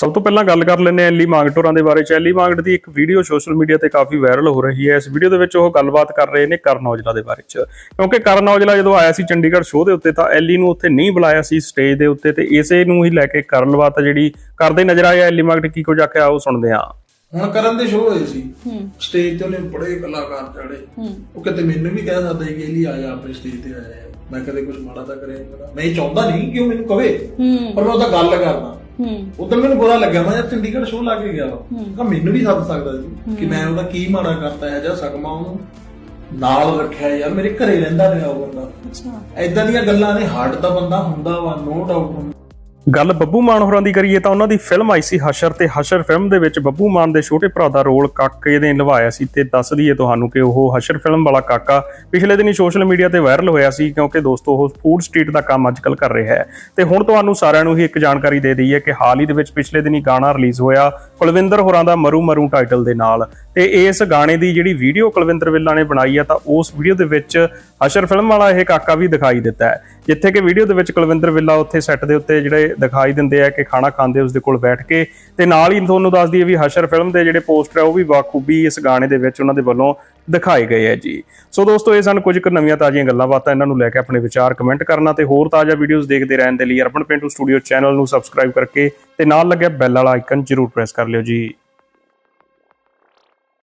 ਸਭ ਤੋਂ ਪਹਿਲਾਂ ਗੱਲ ਕਰ ਲੈਂਦੇ ਹਾਂ ਐਲੀ ਮਾਂਗਟੋਰਾਂ ਦੇ ਬਾਰੇ ਚ। ਐਲੀ ਮਾਂਗਟ ਦੀ ਇੱਕ ਵੀਡੀਓ ਸੋਸ਼ਲ ਮੀਡੀਆ ਤੇ ਕਾਫੀ ਵਾਇਰਲ ਹੋ ਰਹੀ ਹੈ। ਇਸ ਵੀਡੀਓ ਦੇ ਵਿੱਚ ਉਹ ਗੱਲਬਾਤ ਕਰ ਰਹੇ ਨੇ ਕਰਨ ਔਜਲਾ ਦੇ ਬਾਰੇ ਚ। ਕਿਉਂਕਿ ਕਰਨ ਔਜਲਾ ਜਦੋਂ ਆਇਆ ਸੀ ਚੰਡੀਗੜ੍ਹ ਸ਼ੋਅ ਦੇ ਉੱਤੇ ਤਾਂ ਐਲੀ ਨੂੰ ਉੱਥੇ ਨਹੀਂ ਬੁਲਾਇਆ ਸੀ ਸਟੇਜ ਦੇ ਉੱਤੇ ਤੇ ਇਸੇ ਨੂੰ ਹੀ ਲੈ ਕੇ ਗੱਲਬਾਤ ਜਿਹੜੀ ਕਰਦੇ ਨਜ਼ਰ ਆਇਆ ਐਲੀ ਮਾਂਗਟ ਕੀ ਕੁਝ ਆਖਿਆ ਉਹ ਸੁਣਦੇ ਹਾਂ। ਹੁਣ ਕਰਨ ਦੇ ਸ਼ੋਅ ਹੋਏ ਸੀ। ਸਟੇਜ ਤੇ ਉਹਨੇ ਬੜੇ ਕਲਾਕਾਰ ਚੜੇ ਉਹ ਕਿਤੇ ਮੈਨੂੰ ਵੀ ਕਹਿ ਸਕਦਾ ਸੀ ਕਿ ਇਹਲੀ ਆ ਜਾ ਆਪਣੇ ਸਟੇਜ ਤੇ ਆ ਜਾ। ਮੈਂ ਕਦੇ ਕੁਝ ਮਾੜਾ ਤਾਂ ਕਰਿਆ ਨਹੀਂ ਮੈਂ ਇਹ ਚਾਹੁੰਦਾ ਨਹੀਂ ਕਿ ਉਹ ਮੈਨੂੰ ਕਵੇ। ਪਰ ਮੈਂ ਉਹਦਾ ਗੱਲ ਕਰਦਾ। ਉਦੋਂ ਮੈਨੂੰ ਬੁਰਾ ਲੱਗਿਆ ਮੈਂ ਜਦ ਚੰਡੀਗੜ੍ਹ ਸ਼ੋਅ ਲਾ ਕੇ ਗਿਆ ਕਿ ਮੈਨੂੰ ਵੀ ਸੱਦ ਸਕਦਾ ਸੀ ਕਿ ਮੈਂ ਉਹਦਾ ਕੀ ਮਾੜਾ ਕਰਤਾ ਹੈ ਜਾਂ ਸਕਮਾ ਉਹਨੂੰ ਨਾਲ ਰੱਖਿਆ ਯਾਰ ਮੇਰੇ ਘਰੇ ਰਹਿੰਦਾ ਰਿਹਾ ਉਹ ਬੰਦਾ। ਅੱਛਾ। ਐਦਾਂ ਦੀਆਂ ਗੱਲਾਂ ਨੇ ਹਾਰਟ ਦਾ ਬੰਦਾ ਹੁੰਦਾ ਵਾ ਨੋ ਡਾਊਟ ਗੱਲ ਬੱਬੂ ਮਾਨ ਹੋਰਾਂ ਦੀ ਕਰੀਏ ਤਾਂ ਉਹਨਾਂ ਦੀ ਫਿਲਮ ਆਈ ਸੀ ਹਸ਼ਰ ਤੇ ਹਸ਼ਰ ਫਿਲਮ ਦੇ ਵਿੱਚ ਬੱਬੂ ਮਾਨ ਦੇ ਛੋਟੇ ਭਰਾ ਦਾ ਰੋਲ ਕਾਕੇ ਨੇ ਨਿਭਾਇਆ ਸੀ ਤੇ ਦੱਸ ਦਈਏ ਤੁਹਾਨੂੰ ਕਿ ਉਹ ਹਸ਼ਰ ਫਿਲਮ ਵਾਲਾ ਕਾਕਾ ਪਿਛਲੇ ਦਿਨੀ ਸੋਸ਼ਲ ਮੀਡੀਆ ਤੇ ਵਾਇਰਲ ਹੋਇਆ ਸੀ ਕਿਉਂਕਿ ਦੋਸਤੋ ਉਹ ਫੂਡ ਸਟਰੀਟ ਦਾ ਕੰਮ ਅੱਜਕੱਲ ਕਰ ਰਿਹਾ ਹੈ। ਤੇ ਹੁਣ ਤੁਹਾਨੂੰ ਸਾਰਿਆਂ ਨੂੰ ਹੀ ਇੱਕ ਜਾਣਕਾਰੀ ਦੇ ਦਈਏ ਕਿ ਹਾਲ ਹੀ ਦੇ ਵਿੱਚ ਪਿਛਲੇ ਦਿਨੀ ਗਾਣਾ ਰਿਲੀਜ਼ ਹੋਇਆ ਕੁਲਵਿੰਦਰ ਹੋਰਾਂ ਦਾ ਮਰੂ ਮਰੂ ਟਾਈਟਲ ਦੇ ਨਾਲ। ਤੇ ਇਸ ਗਾਣੇ ਦੀ ਜਿਹੜੀ ਵੀਡੀਓ ਕੁਲਵਿੰਦਰ ਵਿੱਲਾ ਨੇ ਬਣਾਈ ਆ ਤਾਂ ਉਸ ਵੀਡੀਓ ਦੇ ਵਿੱਚ ਹਸ਼ਰ ਫਿਲਮ ਵਾਲਾ ਇਹ ਕਾਕਾ ਵੀ ਦਿਖਾਈ ਦਿੱਤਾ ਹੈ। ਜਿੱਥੇ ਕਿ ਵੀਡੀਓ ਦੇ ਵਿੱਚ ਕੁਲਵਿੰਦਰ ਵਿੱਲਾ ਉੱਥੇ ਸੈੱਟ ਦੇ ਉੱਤੇ ਜਿਹੜੇ ਦਿਖਾਈ ਦਿੰਦੇ ਆ ਕਿ ਖਾਣਾ ਖਾਂਦੇ ਉਸ ਦੇ ਕੋਲ ਬੈਠ ਕੇ। ਤੇ ਨਾਲ ਹੀ ਤੁਹਾਨੂੰ ਦੱਸ ਦਈਏ ਵੀ ਹਸ਼ਰ ਫਿਲਮ ਦੇ ਜਿਹੜੇ ਪੋਸਟਰ ਆ, ਉਹ ਵੀ ਬਾਖੂਬੀ ਇਸ ਗਾਣੇ ਦੇ ਵਿੱਚ ਉਹਨਾਂ ਦੇ ਵੱਲੋਂ ਦਿਖਾਏ ਗਏ ਆ ਜੀ। ਸੋ ਦੋਸਤੋ, ਇਹ ਸਨ ਕੁਝ ਕੁ ਨਵੀਆਂ ਤਾਜ਼ੀਆਂ ਗੱਲਾਂ ਬਾਤਾਂ। ਇਹਨਾਂ ਨੂੰ ਲੈ ਕੇ ਆਪਣੇ ਵਿਚਾਰ ਕਮੈਂਟ ਕਰਨਾ ਤੇ ਹੋਰ ਤਾਜ਼ਾ ਵੀਡੀਓਜ਼ ਦੇਖਦੇ ਰਹਿਣ ਦੇ ਲਈ ਅਰਪਣ ਪਿੰਟੂ ਸਟੂਡੀਓ ਚੈਨਲ ਨੂੰ ਸਬਸਕ੍ਰਾਈਬ ਕਰਕੇ ਤੇ ਨਾਲ ਲੱਗਿਆ ਬੈਲ ਵਾਲਾ ਆਈਕਨ ਜ਼ਰੂਰ ਪ੍ਰੈਸ ਕਰ ਲਿਓ ਜੀ।